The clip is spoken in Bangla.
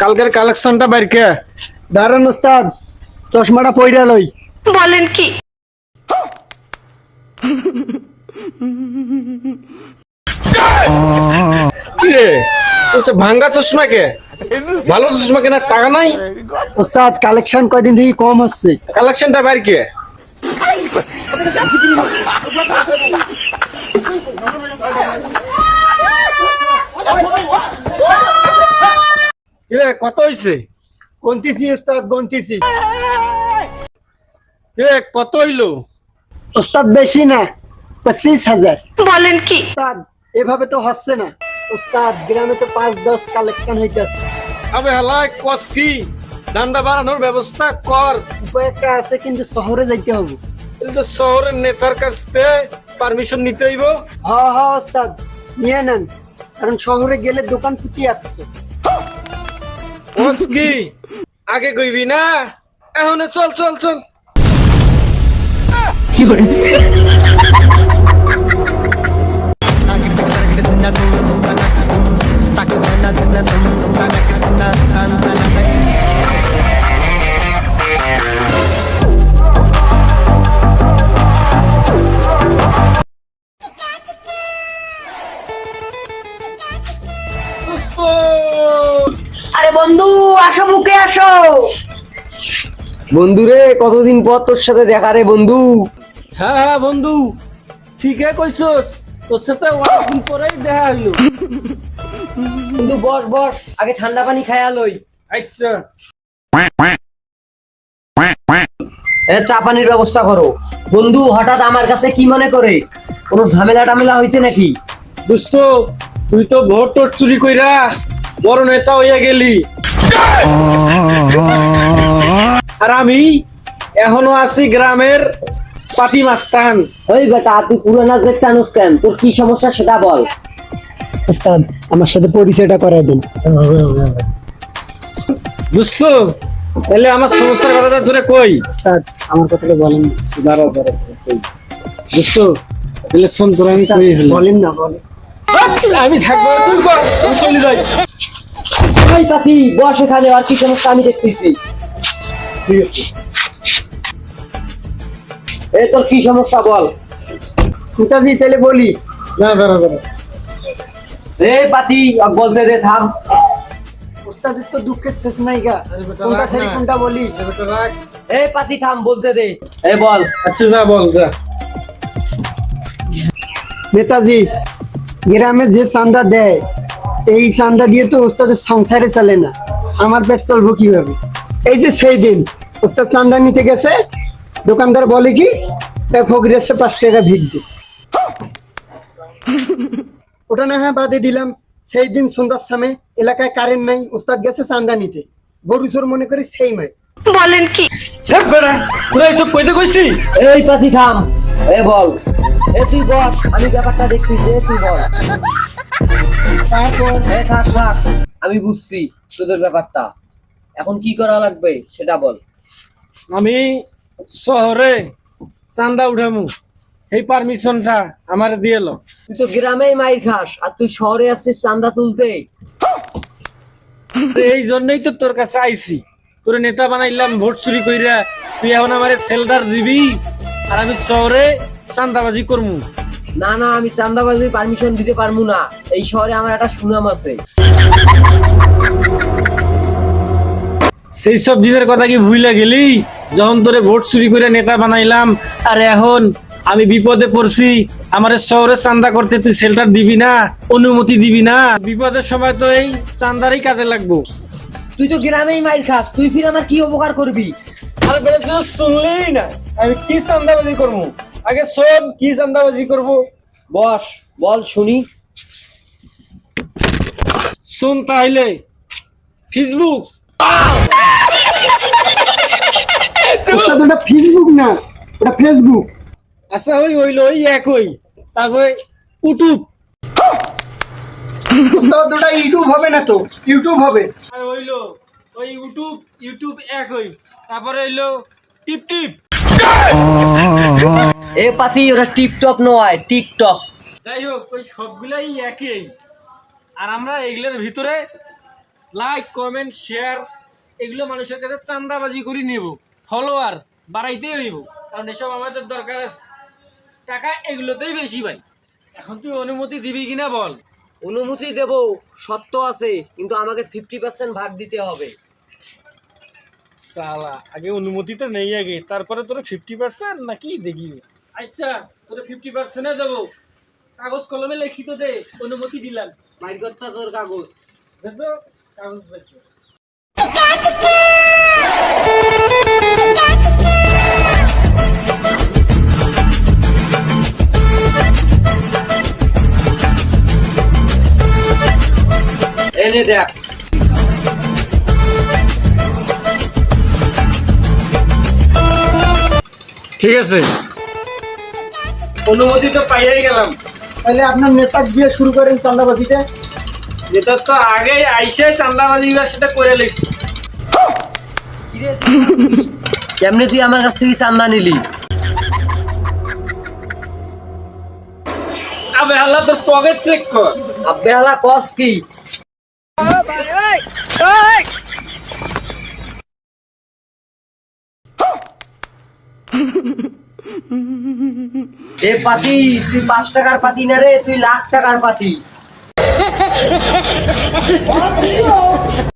কালকের কালেকশনটা বাইর কে দারুণ ওস্তাদ চশমাটা পইরা লই বলেন কি কি রে বলছে ভাঙ্গা চশমা কে ভালো চশমা কেনার টাকা নাই ওস্তাদ কালেকশন কয়দিন থেকে কম হচ্ছে কালেকশনটা বাইর কে কি কত হইছে? গন্তিছি ওস্তাদ গন্তিছি কি কত হইল? ওস্তাদ বেশি না পঁচিশ হাজার। বলেন কি? ওস্তাদ এভাবে তো হচ্ছে না। ওস্তাদ গ্রামে তো পাঁচ দশ কালেকশন হইতেছে। আবে হালাই কস কি? ধান্দা বাড়ানোর ব্যবস্থা কর। উপায় একটা আছে কিন্তু শহরে যাইতে হবে। এই তো শহরের নেতার কাছ থেকে পারমিশন নিতে হইব। হ হ ওস্তাদ নিয়ে নেন। কারণ শহরে গেলে দোকান পুতি কস কি আগে কইবি না এখন চল চল চল। আরে আসো। বুকে আসো বন্ধুরে কতদিন পর তোর সাথে দেখা রে বন্ধু? হ্যাঁ হ্যাঁ বন্ধু। ঠিকই কইছস। তোর সাথে অনেকদিন পরেই দেখা হইল। বন্ধু বস বস। আগে ঠান্ডা পানি খায়া লই। আচ্ছা। এ চা পানির ব্যবস্থা করো। বন্ধু হঠাৎ আমার কাছে কি মনে করে? কোনো ঝামেলা টামেলা হয়েছে নাকি? দোস্ত তুই তো ভোট টোট চুরি কইরা বড় নেতা হইয়া গেলি। আর আমি এখনও আছি গ্রামের পাতি মাস্তান। ওই বেটা তুই পুরানা যে টানুস কেন? তোর কি সমস্যা সেটা বল। ওস্তাদ আমার সাথে পরিচয়টা করাই দিন। দোস্ত তাহলে আমার সমস্যার কথাটা তোরে কই? ওস্তাদ আমার কথাটা বলেন না। দাঁড়া দাঁড়া কই? দোস্ত তাহলে শোন তোর আমি বলেন না বলেন। আমি থাকব তুই কর চলে যাই। ওই বস এখানে আর কি সমস্যা আমি দেখতেছি। ঠিক আছে। এ তোর কি সমস্যা বল? বলি। না দাঁড়া দাঁড়া এ পাতি বলতে দে থাম। ওস্তাদের তো দুঃখের শেষ নাই গা। কোনটা ছেড়ে কোনটা বলি? এ পাতি থাম বলতে দে। এ বল। আচ্ছা যা বল যা। নেতাজি গ্রামে যে চান্দা দেয় এই চান্দা দিয়ে তো ওস্তাদের সংসারে চলে না। আমার পেট চলবো কীভাবে? এই যে সেই দিন ওস্তাদ চান্দা নিতে গেছে দোকানদার বলে কি ফকির এসে পাঁচ টাকা ভিক দে। ওটা না হ্যাঁ বাদে দিলাম সেই দিন সন্ধ্যার সময় এলাকায় কারেন্ট নাই ওস্তাদ গেছে চান্দা নিতে। গরু চোর মনে করি সেই মায় বলেন কি? তোরা এইসব কইতে কইছি? এই পাতি থাম এ বল এ তুই বস আমি ব্যাপারটা দেখতেছি এ তুই বল। আমি বুঝছি তোদের ব্যাপারটা। এখন কি করা লাগবে সেটা বল। আমি শহরে চান্দা উঠামু। এই পারমিশনটা আমার দিয়ে এলো তুই তো গ্রামেই মাইর খাস আর তুই শহরে আসছিস চান্দা তুলতে। এই জন্যই তো তোর কাছে আইছি। তোর নেতা বানাইলাম ভোট চুরি কইরা তুই এখন আমার সেলদার দিবি। আর আমি শহরে চান্দাবাজি করমু। না না আমি চান্দাবাজির পারমিশন দিতে পারব না। এই শহরে আমার একটা সুনাম আছে। সেই সব দিনের কথা কি ভুলে গেলি? যখন তোরে ভোট চুরি করে নেতা বানাইলাম আর এখন আমি বিপদে পড়ছি আমার শহরে চান্দা করতে তুই সেল্টার দিবি না অনুমতি দিবি না। বিপদের সময় তো এই চান্দারই কাজে লাগবো। তুই তো গ্রামেই মাইল খাস তুই ফির আমার কি উপকার করবি? আর বেড়ে শুনলেই না? আমি কি চান্দাবাজি করব? আগে শোন কি চান্দাবাজি করব? বস বল শুনি। শুন তাইলে ফেসবুক। ওস্তাদ ওটা ফেসবুক না ওটা ফেসবুক। আচ্ছা ওই হইল ওই একই। তারপরে ইউটিউব। ওস্তাদ ওটা ইউটিউব হবে না তো? ইউটিউব হবে। আর হইল ওই ইউটিউব ইউটিউব একই। তারপরে হইল টিপ টিপ এ পাতি ওরা টিকটক নয় টিকটক। যাই হোক ওই সবগুলাই একই। আর আমরা এগুলোর ভিতরে লাইক কমেন্ট শেয়ার এগুলো মানুষের কাছে চান্দাবাজি করে নেব ফলোয়ার বাড়াইতেই হইব। কারণ এসব আমাদের দরকার আছে। টাকা এগুলোতেই বেশি ভাই। এখন তুই অনুমতি দিবি কিনা বল। অনুমতি দেব সত্য আছে কিন্তু আমাকে ফিফটি পার্সেন্ট ভাগ দিতে হবে। সালা আগে অনুমতি তো নেই আগে তারপরে তোর ফিফটি পার্সেন্ট নাকি দেখি আচ্ছা তোর ফিফটি পার্সেন্টে দেবো। কাগজ কলমে লিখিত দে অনুমতি দিলাম। বাইর করতে তোর কাগজ। দে তো কাগজ বের এনে দেখ। ঠিক আছে। অনুমতি তো পাইয়াই গেলাম। তাহলে আপনার নেতা দিয়ে শুরু করেন চান্দাবাজিতে যেটা তো আগে আইসে চান্দাবাজি সেটা করে লিস কেমনে তুই আমার কাছ থেকে চান্দা নিলি। আবে আল্লাহ তোর পকেট চেক কর। আব্বে হালা কস কি? এ পাতি তুই পাঁচ টাকার পাতি না রে তুই লাখ টাকার পাতি।